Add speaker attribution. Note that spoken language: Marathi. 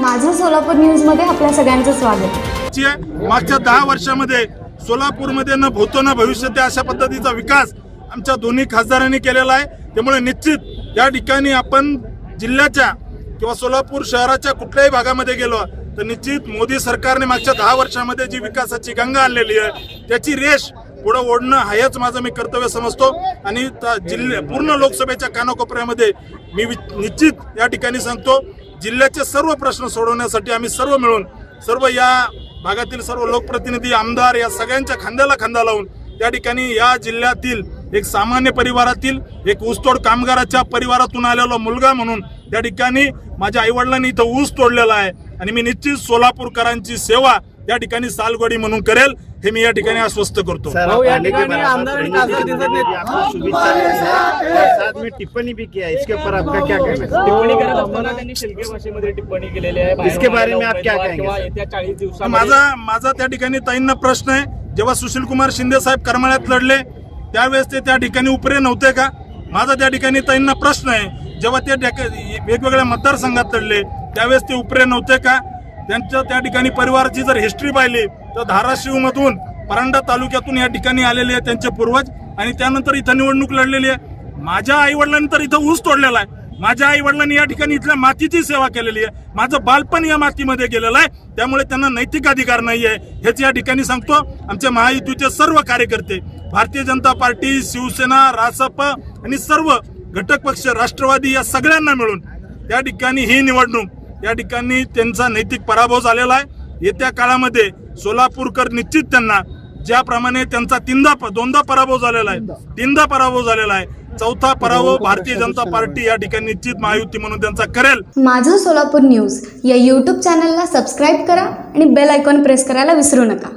Speaker 1: माझं सोलापूर न्यूजमध्ये आपल्या सगळ्यांचं स्वागत.
Speaker 2: मागच्या दहा वर्षामध्ये सोलापूरमध्ये न भूतो न भविष्य अशा पद्धतीचा विकास आमच्या दोन्ही खासदारांनी केलेला आहे. त्यामुळे निश्चित या ठिकाणी आपण जिल्ह्याच्या किंवा सोलापूर शहराच्या कुठल्याही भागामध्ये गेलो तर निश्चित मोदी सरकारने मागच्या दहा वर्षामध्ये जी विकासाची गंगा आणलेली आहे त्याची रेष पुढं ओढणं हेच माझं मी कर्तव्य समजतो. आणि त- जिल्ह्या पूर्ण लोकसभेच्या कानाकोपऱ्यामध्ये मी वि- निश्चित या ठिकाणी सांगतो. जिल्ह्याचे सर्व प्रश्न सोडवण्यासाठी आम्ही सर्व मिळून सर्व या भागातील सर्व लोकप्रतिनिधी आमदार या सगळ्यांच्या खांद्याला खांदा लावून त्या ठिकाणी या जिल्ह्यातील एक सामान्य परिवारातील एक ऊसतोड कामगाराच्या परिवारातून आलेला मुलगा म्हणून त्या ठिकाणी माझ्या आईवडिलांनी इथं ऊस तोडलेला आहे. आणि मी निश्चित सोलापूरकरांची सेवा या ठिकाणी सालगोडी म्हणून करेल हे मी या ठिकाणी आश्वस्त करतो.
Speaker 3: हैं। साथ में टिप्पणी भी किया है इसके ऊपर आपका क्या कहना है?
Speaker 4: टिप्पणी करत असताना त्यांनी शिलके भाषेमध्ये टिप्पणी केलेली आहे. बाहेर
Speaker 3: इसके बारे में आप क्या
Speaker 4: उमेदवार
Speaker 3: कहेंगे,
Speaker 4: किंवा
Speaker 3: सर?
Speaker 4: येत्या चाळीस दिवसामध्ये
Speaker 2: माझा माझा त्या ठिकाणी ताईंना प्रश्न आहे. जेव्हा सुशील कुमार शिंदे साहेब करमाळ्यात लढले त्यावेळेस ते त्या ठिकाणी उपरे नव्हते का? माझा त्या ठिकाणी ताईंना प्रश्न आहे. जेव्हा ते वेगवेगळ्या मतदारसंघात लढले त्यावेळेस ते उपरे नव्हते का? त्यांच्या त्या ठिकाणी परिवाराची जर हिस्ट्री पाहिली तर धाराशिवमधून परांडा तालुक्यातून या ठिकाणी आलेले आहे त्यांचे पूर्वज आणि त्यानंतर इथं निवडणूक लढलेली आहे. माझ्या आईवडिलांनी तर इथं ऊस तोडलेला आहे. माझ्या आई वडिलांनी या ठिकाणी इथल्या मातीची सेवा केलेली आहे. माझं बालपण या मातीमध्ये गेलेलं आहे. त्यामुळे त्यांना नैतिक अधिकार नाही आहे. हेच या ठिकाणी सांगतो. आमचे महायुतीचे सर्व कार्यकर्ते भारतीय जनता पार्टी शिवसेना रासप आणि सर्व घटक पक्ष राष्ट्रवादी या सगळ्यांना मिळून त्या ठिकाणी ही निवडणूक या ठिकाणी त्यांचा नैतिक पराभव झालेला आहे. येत्या काळामध्ये सोलापूरकर निश्चित त्यांना ज्याप्रमाणे त्यांचा तीनदा दोनदा पराभव झालेला आहे. तीनदा. पराभव झालेला आहे. चौथा पराभव भारतीय जनता पार्टी या ठिकाणी निश्चित महायुती म्हणून त्यांचा करेल.
Speaker 1: माझं सोलापूर न्यूज या यूट्यूब चॅनलला सबस्क्राईब करा आणि बेल आयकॉन प्रेस करायला विसरू नका.